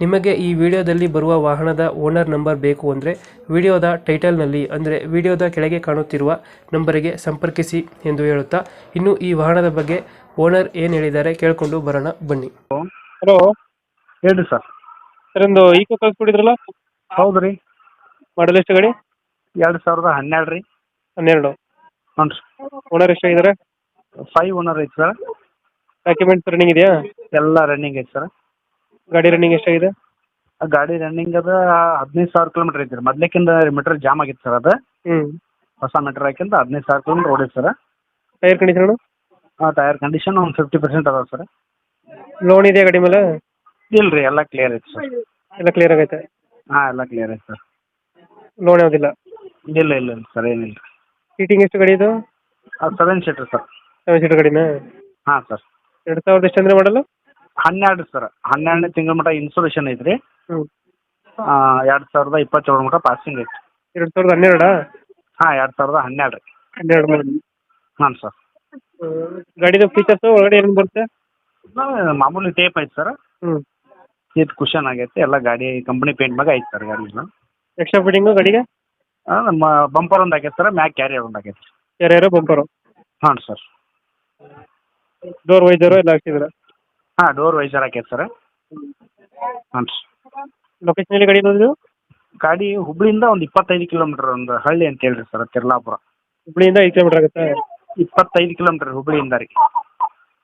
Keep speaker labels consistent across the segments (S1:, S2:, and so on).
S1: ನಿಮಗೆ ಈ ವಿಡಿಯೋದಲ್ಲಿ ಬರುವ ವಾಹನದ ಓನರ್ ನಂಬರ್ ಬೇಕು ಅಂದರೆ ವಿಡಿಯೋದ ಟೈಟಲ್ನಲ್ಲಿ ಅಂದರೆ ವಿಡಿಯೋದ ಕೆಳಗೆ ಕಾಣುತ್ತಿರುವ ನಂಬರಿಗೆ ಸಂಪರ್ಕಿಸಿ ಎಂದು ಹೇಳುತ್ತಾ ಇನ್ನು ಈ ವಾಹನದ ಬಗ್ಗೆ ಓನರ್ ಏನು ಹೇಳಿದ್ದಾರೆ ಕೇಳಿಕೊಂಡು ಬರೋಣ ಬನ್ನಿ. ಹಲೋ.
S2: ಹೇಳಿ ಸರ್.
S1: ಸರ್ ಒಂದು ಈಕೋ ಕಳಿಸ್ಬಿಟ್ಟಿದ್ರಲ್ಲ
S2: ಹೌದು ರೀ
S1: ಮಾಡಲ್ ಎಷ್ಟು ಗಾಡಿ?
S2: ಎರಡು ಸಾವಿರದ ಹನ್ನೆರಡು ರೀ.
S1: ಹನ್ನೆರಡು.
S2: ಹ್ಞೂ ರೀ.
S1: ಓನರ್ ಎಷ್ಟಾಗಿದ್ದಾರೆ
S2: ಫೈವ್ ಓನರ್ ಐತೆ ಸರ್.
S1: ಡಾಕ್ಯುಮೆಂಟ್ಸ್ ರನ್ನಿಂಗ್ ಇದೆಯಾ?
S2: ಎಲ್ಲ ರನ್ನಿಂಗ್ ಐತೆ ಸರ್.
S1: ಗಾಡಿ ರನ್ನಿಂಗ್ ಎಷ್ಟಾಗಿದೆ?
S2: ಆ ಗಾಡಿ ರನ್ನಿಂಗ್ ಅದ ಹದಿನೈದು ಸಾವಿರ ಕಿಲೋಮೀಟರ್ ಐತಿ ಮೊದ್ಲಕ್ಕಿಂತ ಮೀಟರ್ ಜಾಮ್ ಆಗಿತ್ತು ಸರ್ ಅದು.
S1: ಹ್ಮ್.
S2: ಹೊಸ ಮೀಟರ್ ಹಾಕಿಂದ ಹದಿನೈದು ಸಾವಿರ ಕಿಲೋಮೀಟರ್ ಓಡೈತೆ ಸರ್.
S1: ಟೈರ್ ಕಂಡೀಷನ್
S2: ಆ ಟೈರ್ ಕಂಡೀಷನ್ ಒಂದು ಫಿಫ್ಟಿ ಪರ್ಸೆಂಟ್ ಅದಾವ ಸರ್.
S1: ಲೋನ್ ಇದೆಯಾ ಗಾಡಿ ಮೇಲೆ?
S2: ಇಲ್ಲ ರೀ ಎಲ್ಲ ಕ್ಲಿಯರ್ ಐತಿ ಸರ್.
S1: ಎಲ್ಲ ಕ್ಲಿಯರ್ ಆಗೈತೆ?
S2: ಹಾಂ ಎಲ್ಲ ಕ್ಲಿಯರ್ ಐತೆ ಸರ್.
S1: ಲೋನ್ ಯಾವುದಿಲ್ಲ?
S2: ಇಲ್ಲ ಇಲ್ಲ ಇಲ್ಲ ಸರ್ ಏನಿಲ್ಲ
S1: ಸೀಟಿಂಗ್ ಎಷ್ಟು ಗಾಡಿ ಇದು?
S2: Seven seater sir.
S1: Seven seater ಗಾಡಿನಾ?
S2: ಹಾಂ ಸರ್.
S1: ಎರಡು ಸಾವಿರದ ಎಷ್ಟು ಅಂದರೆ ಮಾಡಲು?
S2: ಹನ್ನೆರಡು ಸರ್. ಹನ್ನೆರಡನೇ ತಿಂಗಳ ಮಟ್ಟ ಇನ್ಸೂರೇಷನ್ ಐತ್ರಿ.
S1: ಹ್ಮ್.
S2: ಎರಡ್ ಸಾವಿರದ ಇಪ್ಪತ್ತೇಳು ಮಟ್ಟ ಪಾಸಿಂಗ್ ಐತಿ
S1: ಎರಡ್ ಸಾವಿರದ ಹನ್ನೆರಡ?
S2: ಹಾ ಎರಡ್ ಸಾವಿರದ ಹನ್ನೆರಡು ರೀ.
S1: ಹನ್ನೆರಡು
S2: ಹಾಂ ಸರ್.
S1: ಗಾಡಿದು ಫೀಚರ್ಸ್ ಒಳಗಡೆ ಏನು ಬರುತ್ತೆ?
S2: ಮಾಮೂಲಿ ಟೇಪ್ ಐತೆ ಸರ್.
S1: ಹ್ಞೂ
S2: ಸೀಟ್ ಕುಷನ್ ಆಗೈತೆ ಎಲ್ಲ ಗಾಡಿ ಕಂಪನಿ ಪೇಂಟ್ ಮ್ಯಾಗ ಐತೆ ಸರ್ ಗಾಡಿ ಎಲ್ಲ.
S1: ಎಕ್ಸ್ಟ್ರಾ ಫಿಟ್ಟಿಂಗು ಗಾಡಿಗೆ?
S2: ಆ, ನಮ್ಮ ಬಂಪರ್ ಒಂದು ಆಗೈತೆ ಸರ್ ಮ್ಯಾಕ್ ಕ್ಯಾರಿಯರ್ ಒಂದು ಆಗೈತೆ
S1: ಯಾರ್ಯಾರು ಬಂಪರು
S2: ಹಾಂ ಸರ್.
S1: ಡೋರ್ ವೈಸರು ಎಲ್ಲ ಹಾಕ್ಸಿದ್ರ?
S2: ಹಾಂ ಡೋರ್ ವೈಸರ್ ಹಾಕ್ಯದ ಸರ್ ಹ್ಞೂ ರೀ
S1: ಲೊಕೇಶನ್ ಎಲ್ಲಿ ಗಾಡಿ ಇರೋದು
S2: ಗಾಡಿ ಹುಬ್ಳಿಯಿಂದ ಒಂದು ಇಪ್ಪತ್ತೈದು ಕಿಲೋಮೀಟರ್ ಒಂದು ಹಳ್ಳಿ ಅಂತ ಹೇಳ್ರಿ ಸರ್ ತಿರ್ಲಾಪುರ.
S1: ಹುಬ್ಳಿಯಿಂದ ಐದು ಕಿಲೋಮೀಟರ್ ಆಗುತ್ತೆ?
S2: ಇಪ್ಪತ್ತೈದು ಕಿಲೋಮೀಟರ್ ಹುಬ್ಳಿಯಿಂದ ರೀ.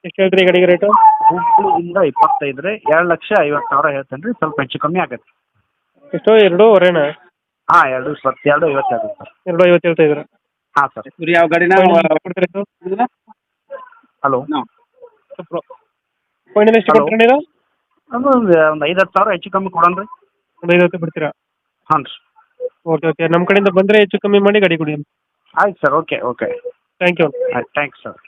S1: ಎಷ್ಟು ಹೇಳ್ತೀರಿ ಗಾಡಿಗೆ ರೇಟು
S2: ಹುಬ್ಳಿಯಿಂದ ಇಪ್ಪತ್ತೈದು ರೀ ಎರಡು ಲಕ್ಷ ಐವತ್ತು ಸಾವಿರ ಹೇಳ್ತೇನೆ ರೀ ಸ್ವಲ್ಪ ಹೆಚ್ಚು ಕಮ್ಮಿ ಆಗತ್ತೆ.
S1: ಎಷ್ಟು ಎರಡು ಹಾ
S2: ಹಾಂ ಎರಡು ಇಪ್ಪತ್ತು ಎರಡು ಐವತ್ತು ಆಗುತ್ತೆ ಸರ್
S1: ಎರಡು ಐವತ್ತು ಹೇಳ್ತಾ ಇದ್ದೀರಾ?
S2: ಹಾಂ ಸರ್
S3: ಯಾವ ಗಾಡಿನ
S1: ಹಲೋ
S2: ಹಲೋ
S1: ಫೈನಲ್ ಎಷ್ಟು
S2: Hello.
S1: ಕೊಡ್ತೀರಾ
S2: ಅದು ಒಂದು ಒಂದು ಐದು ಹತ್ತು ಸಾವಿರ ಹೆಚ್ಚು ಕಮ್ಮಿ ಕೊಡೋಣ ರೀ
S1: ಒಂದು ಐವತ್ತು ಬಿಡ್ತೀರಾ?
S2: ಹಾಂ ರೀ.
S1: ಓಕೆ ಓಕೆ ನಮ್ಮ ಕಡೆಯಿಂದ ಬಂದರೆ ಹೆಚ್ಚು ಕಮ್ಮಿ ಮಾಡಿ ಗಾಡಿ ಕೊಡಿ
S2: ಆಯ್ತು sir okay okay
S1: thank you
S2: ಆಯ್ತು ಥ್ಯಾಂಕ್ಸ್ ಸರ್.